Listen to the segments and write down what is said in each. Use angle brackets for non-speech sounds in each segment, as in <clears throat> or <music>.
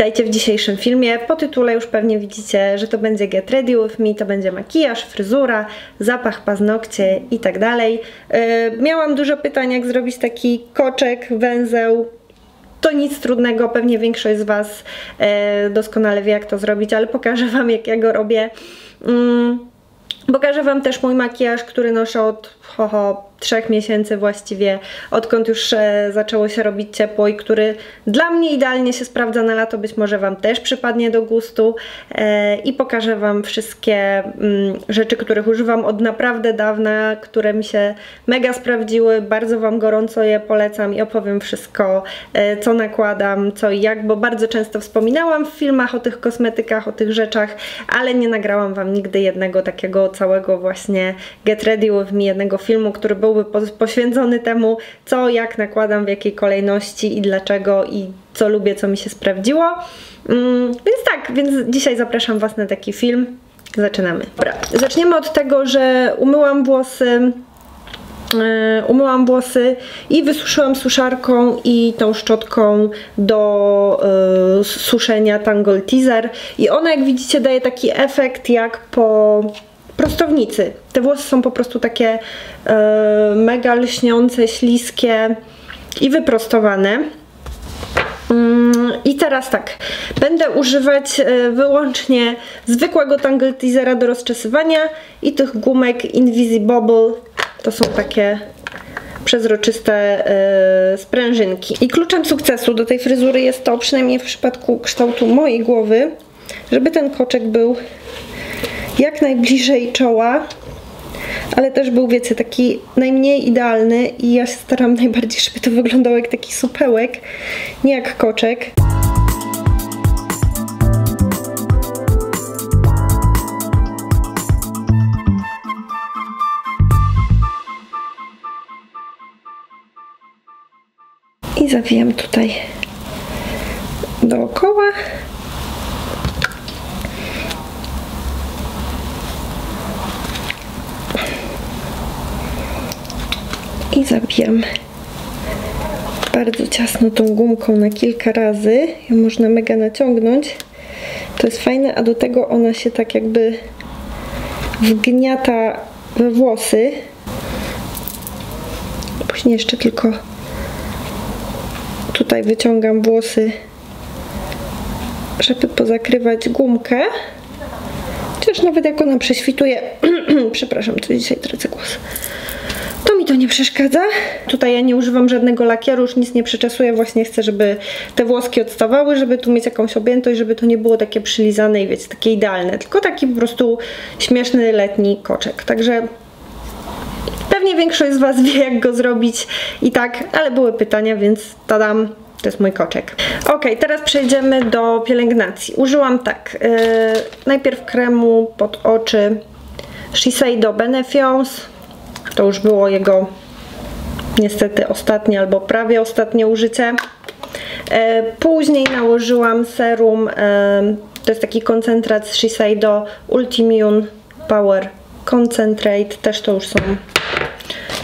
Witajcie w dzisiejszym filmie. Po tytule już pewnie widzicie, że to będzie Get Ready With Me, to będzie makijaż, fryzura, zapach, paznokcie i tak dalej. Yy, miałam dużo pytań, jak zrobić taki koczek, węzeł, to nic trudnego, pewnie większość z Was e, doskonale wie jak to zrobić, ale pokażę Wam jak ja go robię. Mm, pokażę Wam też mój makijaż, który noszę od ho, ho, trzech miesięcy właściwie, odkąd już e, zaczęło się robić ciepło i który dla mnie idealnie się sprawdza na lato, być może Wam też przypadnie do gustu e, i pokażę Wam wszystkie mm, rzeczy, których używam od naprawdę dawna, które mi się mega sprawdziły, bardzo Wam gorąco je polecam i opowiem wszystko, e, co nakładam, co i jak, bo bardzo często wspominałam w filmach o tych kosmetykach, o tych rzeczach, ale nie nagrałam Wam nigdy jednego takiego całego właśnie Get Ready With Me, jednego filmu, który był byłby poświęcony temu, co, jak nakładam, w jakiej kolejności i dlaczego i co lubię, co mi się sprawdziło. Mm, więc tak, więc dzisiaj zapraszam Was na taki film. Zaczynamy. Dobra, zaczniemy od tego, że umyłam włosy e, umyłam włosy i wysuszyłam suszarką i tą szczotką do y, suszenia Tangle Teaser i ona jak widzicie daje taki efekt jak po prostownicy. Te włosy są po prostu takie e, mega lśniące, śliskie i wyprostowane. Mm, I teraz tak, będę używać e, wyłącznie zwykłego Tangle Teasera do rozczesywania i tych gumek Invisibobble. To są takie przezroczyste yy, sprężynki. I kluczem sukcesu do tej fryzury jest to, przynajmniej w przypadku kształtu mojej głowy, żeby ten koczek był jak najbliżej czoła, ale też był, wiecie, taki najmniej idealny i ja się staram najbardziej, żeby to wyglądało jak taki supełek, nie jak koczek. I zawijam tutaj dookoła. Zabijam bardzo ciasno tą gumką na kilka razy. Ją można mega naciągnąć. To jest fajne, a do tego ona się tak jakby wgniata we włosy. Później jeszcze tylko tutaj wyciągam włosy, żeby pozakrywać gumkę. Chociaż nawet jak ona prześwituje, <clears throat> przepraszam, co dzisiaj tracę głos to nie przeszkadza. Tutaj ja nie używam żadnego lakieru, już nic nie przeczesuję, właśnie chcę, żeby te włoski odstawały, żeby tu mieć jakąś objętość, żeby to nie było takie przylizane i wiecie, takie idealne, tylko taki po prostu śmieszny letni koczek. Także pewnie większość z Was wie, jak go zrobić i tak, ale były pytania, więc tadam, to jest mój koczek. Ok, teraz przejdziemy do pielęgnacji. Użyłam tak, yy, najpierw kremu pod oczy Shiseido Benefiance, to już było jego niestety ostatnie albo prawie ostatnie użycie. E, później nałożyłam serum, e, to jest taki koncentrat z Shiseido Ultimune Power Concentrate, też to już są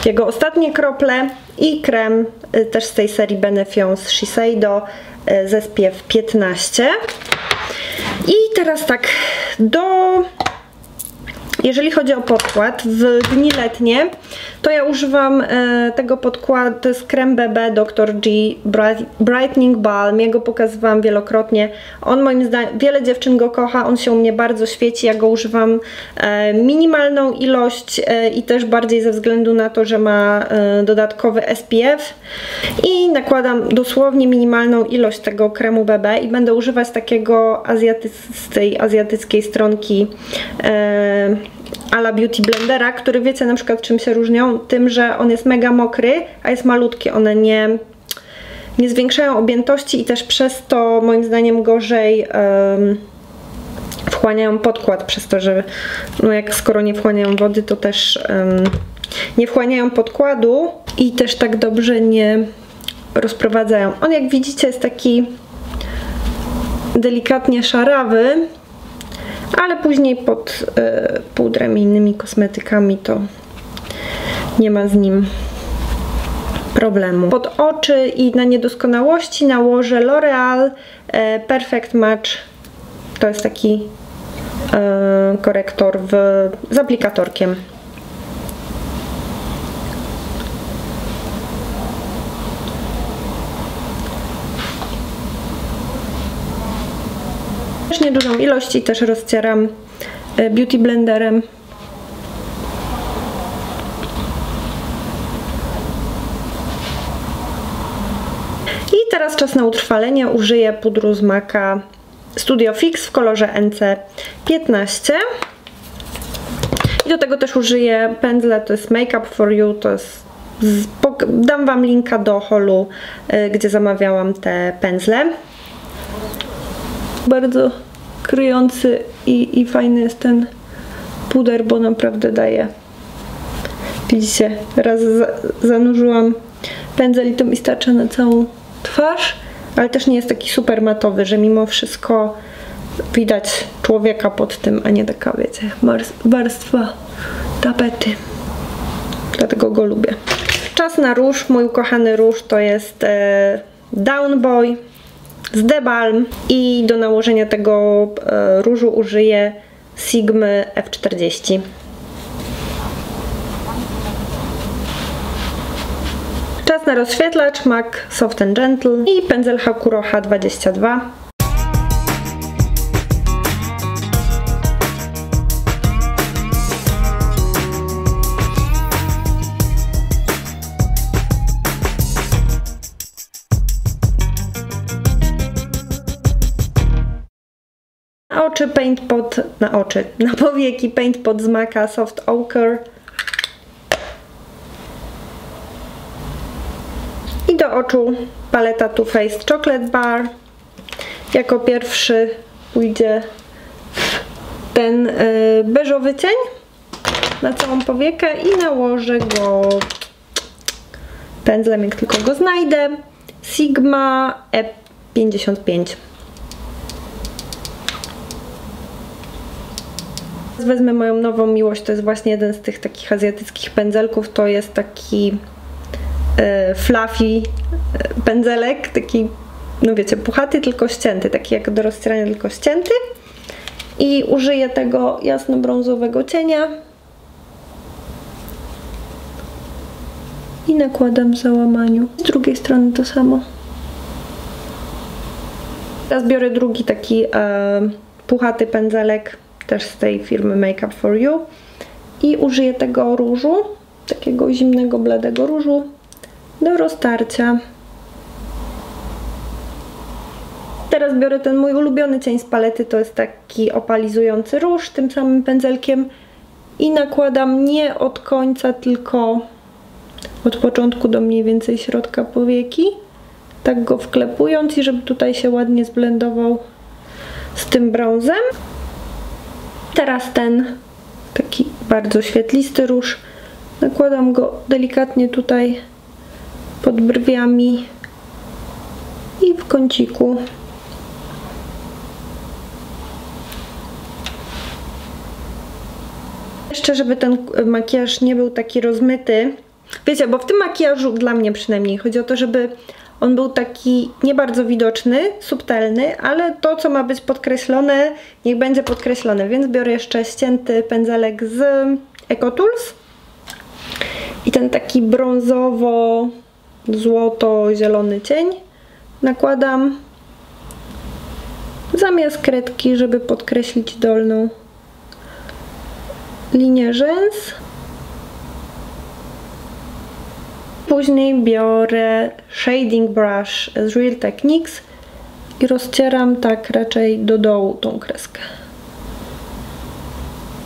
jego ostatnie krople i krem e, też z tej serii Shiseido z SPF 15. I teraz tak, do jeżeli chodzi o podkład, w dni letnie, to ja używam e, tego podkładu, to jest krem BB Dr. G Brightening Balm, ja go pokazywałam wielokrotnie. On moim zdaniem, wiele dziewczyn go kocha, on się u mnie bardzo świeci, ja go używam e, minimalną ilość e, i też bardziej ze względu na to, że ma e, dodatkowy SPF i nakładam dosłownie minimalną ilość tego kremu BB i będę używać takiego azjaty z tej azjatyckiej stronki e, ala Beauty Blendera, który wiecie na przykład czym się różnią? Tym, że on jest mega mokry, a jest malutki. One nie, nie zwiększają objętości i też przez to moim zdaniem gorzej um, wchłaniają podkład, przez to, że no jak skoro nie wchłaniają wody, to też um, nie wchłaniają podkładu i też tak dobrze nie rozprowadzają. On jak widzicie jest taki delikatnie szarawy, ale później pod y, pudrem i innymi kosmetykami to nie ma z nim problemu. Pod oczy i na niedoskonałości nałożę L'Oreal e, Perfect Match. To jest taki e, korektor w, z aplikatorkiem. Też niedużą ilość i też rozcieram e, beauty blenderem. I teraz czas na utrwalenie. Użyję pudru z Maka Studio Fix w kolorze NC15. I do tego też użyję pędzla, to jest Make Up For You, to jest z, dam Wam linka do holu, y, gdzie zamawiałam te pędzle. Bardzo kryjący i, i fajny jest ten puder, bo naprawdę daje. Widzicie, raz za, zanurzyłam pędzel i to mi starcza na całą twarz, ale też nie jest taki super matowy, że mimo wszystko widać człowieka pod tym, a nie taka, wiecie, warstwa tapety. Dlatego go lubię. Czas na róż. Mój ukochany róż to jest e, Down Boy z The Balm i do nałożenia tego e, różu użyję Sigmy F40. Czas na rozświetlacz MAC Soft Gentle i pędzel Hakuro H22. Na oczy paint pod, na oczy, na powieki paint pod z Maca Soft Ochre. I do oczu paleta Too Faced Chocolate Bar. Jako pierwszy pójdzie ten yy, beżowy cień na całą powiekę i nałożę go pędzlem, jak tylko go znajdę. Sigma E55. Wezmę moją nową miłość, to jest właśnie jeden z tych takich azjatyckich pędzelków, to jest taki e, fluffy e, pędzelek, taki, no wiecie, puchaty, tylko ścięty, taki jak do rozcierania, tylko ścięty. I użyję tego jasno-brązowego cienia. I nakładam w załamaniu. Z drugiej strony to samo. Teraz biorę drugi taki e, puchaty pędzelek też z tej firmy Make Up For You i użyję tego różu, takiego zimnego, bladego różu do roztarcia. Teraz biorę ten mój ulubiony cień z palety, to jest taki opalizujący róż tym samym pędzelkiem i nakładam nie od końca, tylko od początku do mniej więcej środka powieki, tak go wklepując i żeby tutaj się ładnie zblendował z tym brązem. Teraz ten taki bardzo świetlisty róż. Nakładam go delikatnie tutaj pod brwiami i w kąciku. Jeszcze, żeby ten makijaż nie był taki rozmyty. Wiecie, bo w tym makijażu, dla mnie przynajmniej, chodzi o to, żeby on był taki nie bardzo widoczny, subtelny, ale to, co ma być podkreślone, niech będzie podkreślone. Więc biorę jeszcze ścięty pędzelek z EcoTools i ten taki brązowo-złoto-zielony cień nakładam zamiast kredki, żeby podkreślić dolną linię rzęs. Później biorę shading brush z Real Techniques i rozcieram tak raczej do dołu tą kreskę.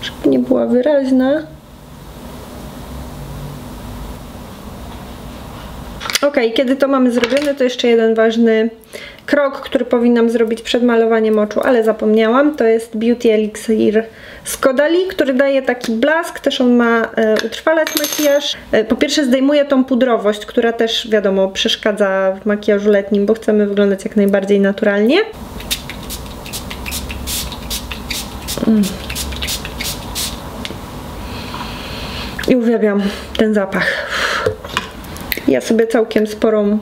Żeby nie była wyraźna. Ok, kiedy to mamy zrobione, to jeszcze jeden ważny krok, który powinnam zrobić przed malowaniem oczu, ale zapomniałam. To jest Beauty Elixir z Kodali, który daje taki blask, też on ma e, utrwalać makijaż. E, po pierwsze zdejmuje tą pudrowość, która też wiadomo przeszkadza w makijażu letnim, bo chcemy wyglądać jak najbardziej naturalnie. Mm. I uwielbiam ten zapach. Ja sobie całkiem sporą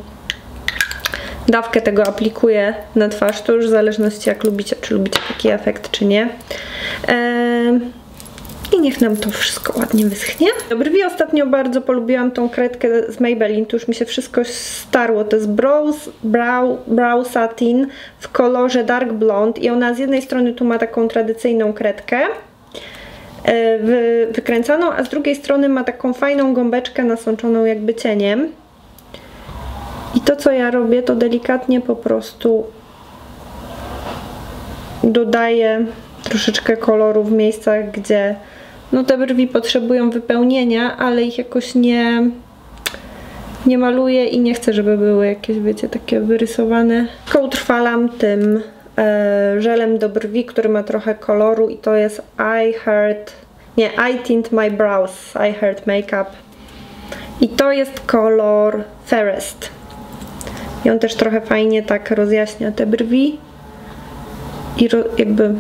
dawkę tego aplikuję na twarz, to już w zależności jak lubicie, czy lubicie taki efekt, czy nie. I niech nam to wszystko ładnie wyschnie. Do brwi ostatnio bardzo polubiłam tą kredkę z Maybelline, tu już mi się wszystko starło. To jest Brow, brow, brow Satin w kolorze Dark Blonde i ona z jednej strony tu ma taką tradycyjną kredkę, e, wy, wykręcaną, a z drugiej strony ma taką fajną gąbeczkę nasączoną jakby cieniem. I to co ja robię, to delikatnie po prostu dodaję troszeczkę koloru w miejscach, gdzie no te brwi potrzebują wypełnienia, ale ich jakoś nie nie maluję i nie chcę, żeby były jakieś, wiecie, takie wyrysowane. Tylko utrwalam tym e, żelem do brwi, który ma trochę koloru i to jest I Heart, nie, I Tint My Brows, I Heart Makeup i to jest kolor Fairest. I on też trochę fajnie tak rozjaśnia te brwi i ro, jakby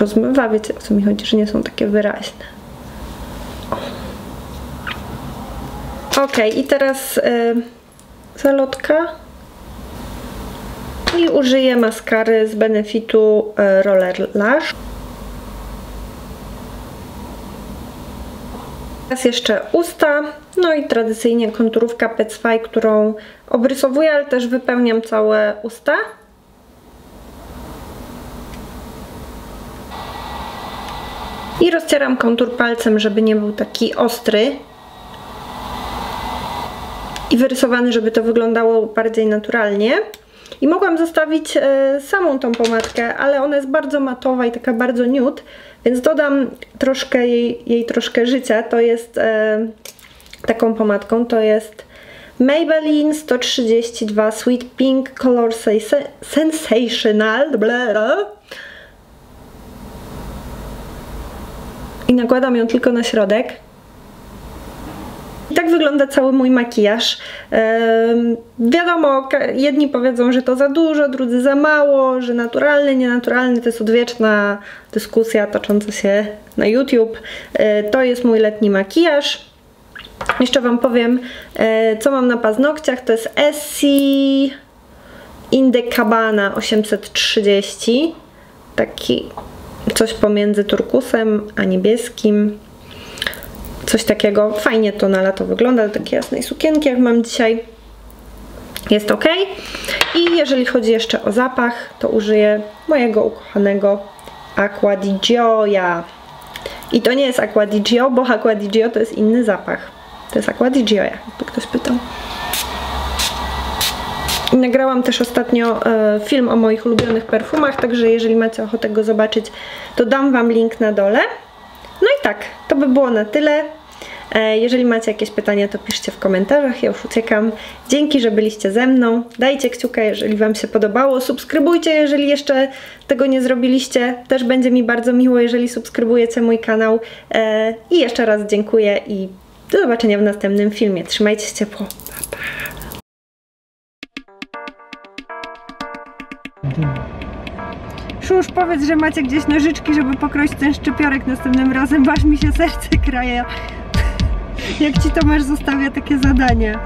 rozmywa, wiecie o co mi chodzi, że nie są takie wyraźne. Ok, i teraz y, zalotka i użyję maskary z Benefitu y, Roller Lash. Teraz jeszcze usta, no i tradycyjnie konturówka Petsfy, którą obrysowuję, ale też wypełniam całe usta. I rozcieram kontur palcem, żeby nie był taki ostry i wyrysowany, żeby to wyglądało bardziej naturalnie. I mogłam zostawić e, samą tą pomadkę, ale ona jest bardzo matowa i taka bardzo nude, więc dodam troszkę jej, jej troszkę życia. To jest e, taką pomadką, to jest Maybelline 132 Sweet Pink Color Sensational. I nakładam ją tylko na środek. I tak wygląda cały mój makijaż. Ehm, wiadomo, jedni powiedzą, że to za dużo, drudzy za mało, że naturalny, nienaturalny to jest odwieczna dyskusja tocząca się na YouTube. E, to jest mój letni makijaż. Jeszcze Wam powiem, e, co mam na paznokciach. To jest Essie Indecabana 830. Taki coś pomiędzy turkusem a niebieskim coś takiego. Fajnie to na lato wygląda, do takiej jasnej sukienki, jak mam dzisiaj. Jest ok. I jeżeli chodzi jeszcze o zapach, to użyję mojego ukochanego Aqua di Gioia. I to nie jest Aqua di Gio, bo Aqua di Gio to jest inny zapach. To jest Aqua Gioia, jakby ktoś pytał. Nagrałam też ostatnio e, film o moich ulubionych perfumach, także jeżeli macie ochotę go zobaczyć, to dam Wam link na dole. No i tak, to by było na tyle. E, jeżeli macie jakieś pytania, to piszcie w komentarzach, ja już uciekam. Dzięki, że byliście ze mną. Dajcie kciuka, jeżeli Wam się podobało. Subskrybujcie, jeżeli jeszcze tego nie zrobiliście. Też będzie mi bardzo miło, jeżeli subskrybujecie mój kanał. E, I jeszcze raz dziękuję i do zobaczenia w następnym filmie. Trzymajcie się ciepło. Pa, pa. Szusz, powiedz, że macie gdzieś nożyczki, żeby pokroić ten szczypiorek następnym razem, aż mi się serce kraje. Jak ci Tomasz zostawia takie zadanie.